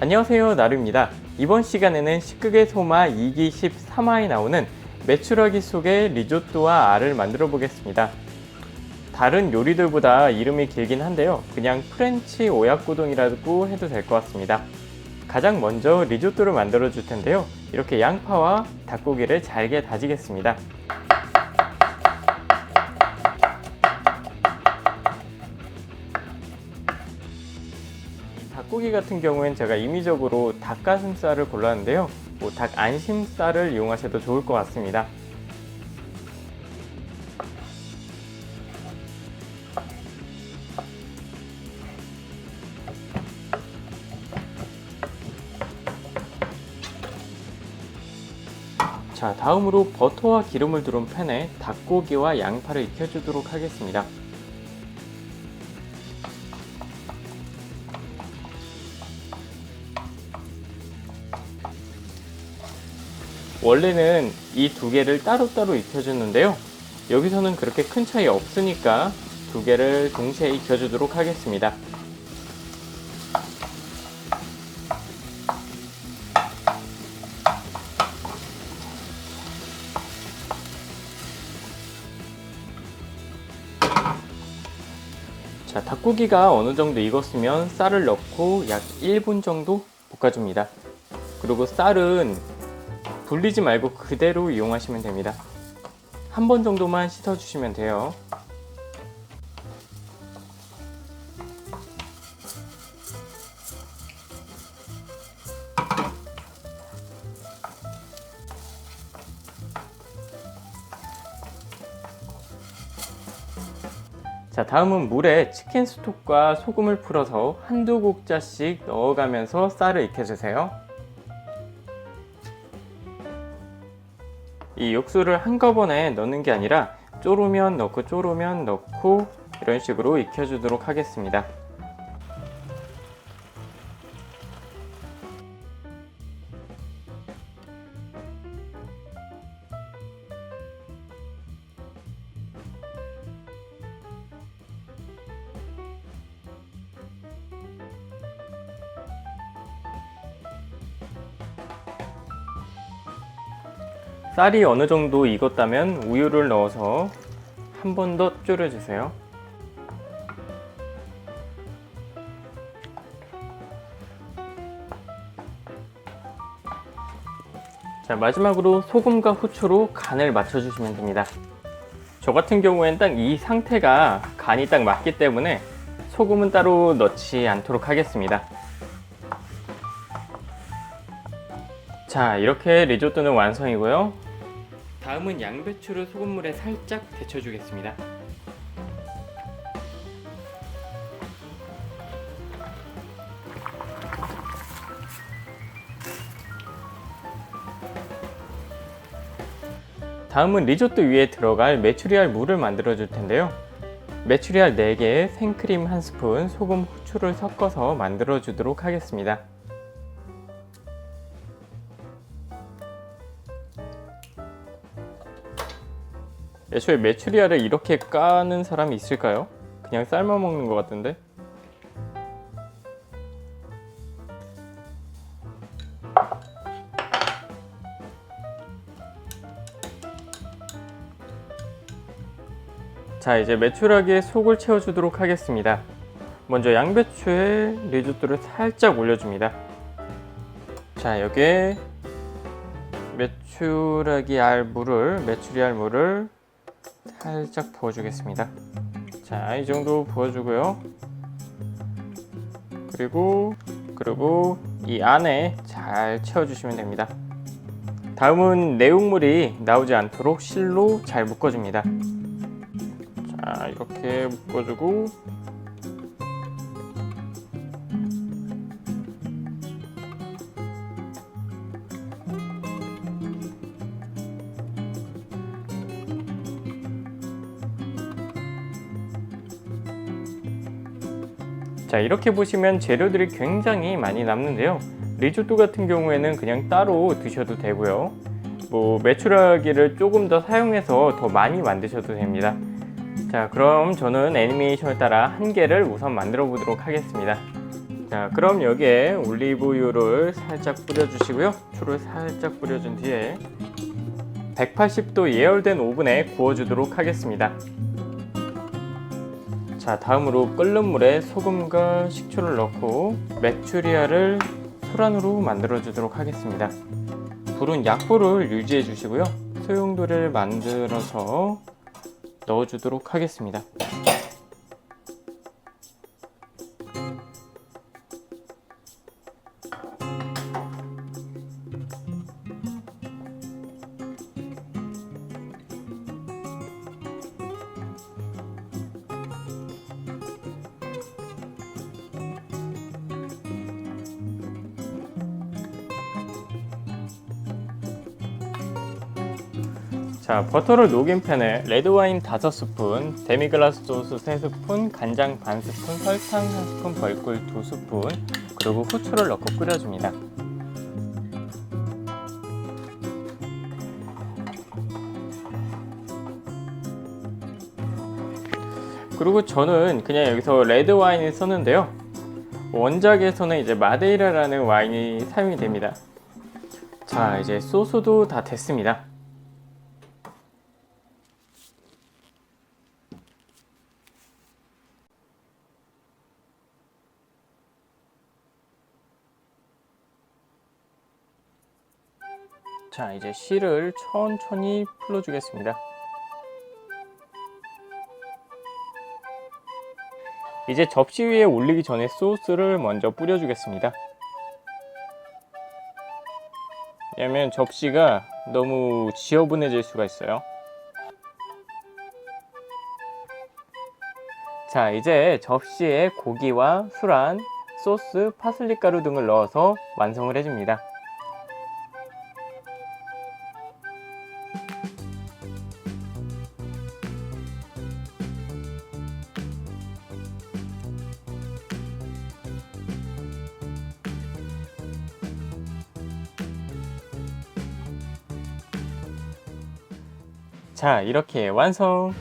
안녕하세요 나루입니다. 이번 시간에는 식극의 소마 2기 13화에 나오는 메추라기 속의 리조또와 알을 만들어 보겠습니다. 다른 요리들보다 이름이 길긴 한데요. 그냥 프렌치 오야꾸동이라고 해도 될 것 같습니다. 가장 먼저 리조또를 만들어 줄 텐데요. 이렇게 양파와 닭고기를 잘게 다지겠습니다 닭고기 같은 경우엔 제가 임의적으로 닭가슴살을 골랐는데요. 뭐 닭 안심살을 이용하셔도 좋을 것 같습니다. 자, 다음으로 버터와 기름을 두른 팬에 닭고기와 양파를 익혀주도록 하겠습니다. 원래는 이 두 개를 따로따로 익혀주는데요. 여기서는 그렇게 큰 차이 없으니까 두 개를 동시에 익혀주도록 하겠습니다. 자, 닭고기가 어느 정도 익었으면 쌀을 넣고 약 1분 정도 볶아줍니다. 그리고 쌀은 불리지 말고 그대로 이용하시면 됩니다. 한 번 정도만 씻어주시면 돼요. 자, 다음은 물에 치킨 스톡과 소금을 풀어서 한두 국자씩 넣어가면서 쌀을 익혀주세요. 이 육수를 한꺼번에 넣는 게 아니라 쪼르면 넣고 쪼르면 넣고 이런 식으로 익혀주도록 하겠습니다. 쌀이 어느 정도 익었다면 우유를 넣어서 한 번 더 졸여주세요. 자, 마지막으로 소금과 후추로 간을 맞춰주시면 됩니다. 저 같은 경우엔 딱 이 상태가 간이 딱 맞기 때문에 소금은 따로 넣지 않도록 하겠습니다. 자, 이렇게 리조또는 완성이고요. 다음은 양배추를 소금물에 살짝 데쳐주겠습니다. 다음은 리조또 위에 들어갈 메추리알 물을 만들어 줄 텐데요. 메추리알 4개에 생크림 1스푼, 소금, 후추를 섞어서 만들어 주도록 하겠습니다. 애초에 메추리알을 이렇게 까는 사람이 있을까요? 그냥 삶아 먹는 것 같은데? 자 이제 메추라기에 속을 채워주도록 하겠습니다 먼저 양배추에 리조또를 살짝 올려줍니다 자 여기에 메추라기 알물을 메추리 알물을 살짝 부어주겠습니다. 자, 이 정도 부어주고요. 그리고 그리고 이 안에 잘 채워주시면 됩니다. 다음은 내용물이 나오지 않도록 실로 잘 묶어줍니다. 자, 이렇게 묶어주고 자 이렇게 보시면 재료들이 굉장히 많이 남는데요 리조또 같은 경우에는 그냥 따로 드셔도 되고요 뭐 메추라기를 조금 더 사용해서 더 많이 만드셔도 됩니다 자 그럼 저는 애니메이션을 따라 한 개를 우선 만들어 보도록 하겠습니다 자, 그럼 여기에 올리브유를 살짝 뿌려주시고요. 초를 살짝 뿌려준 뒤에 180도 예열된 오븐에 구워주도록 하겠습니다. 자, 다음으로 끓는 물에 소금과 식초를 넣고 메추리알을 소란으로 만들어 주도록 하겠습니다. 불은 약불을 유지해 주시고요. 소용돌이를 만들어서 넣어 주도록 하겠습니다. 자, 버터를 녹인 팬에 레드와인 5스푼, 데미글라스 소스 3스푼, 간장 반 스푼, 설탕 1스푼, 벌꿀 2스푼, 그리고 후추를 넣고 끓여줍니다. 그리고 저는 그냥 여기서 레드 와인을 썼는데요. 원작에서는 이제 마데이라라는 와인이 사용이 됩니다. 자, 이제 소스도 다 됐습니다. 자, 이제 씨를 천천히 풀어주겠습니다. 이제 접시 위에 올리기 전에 소스를 먼저 뿌려주겠습니다. 왜냐면 접시가 너무 지저분해질 수가 있어요. 자, 이제 접시에 고기와 술안, 소스, 파슬리 가루 등을 넣어서 완성을 해줍니다. 자, 이렇게 완성!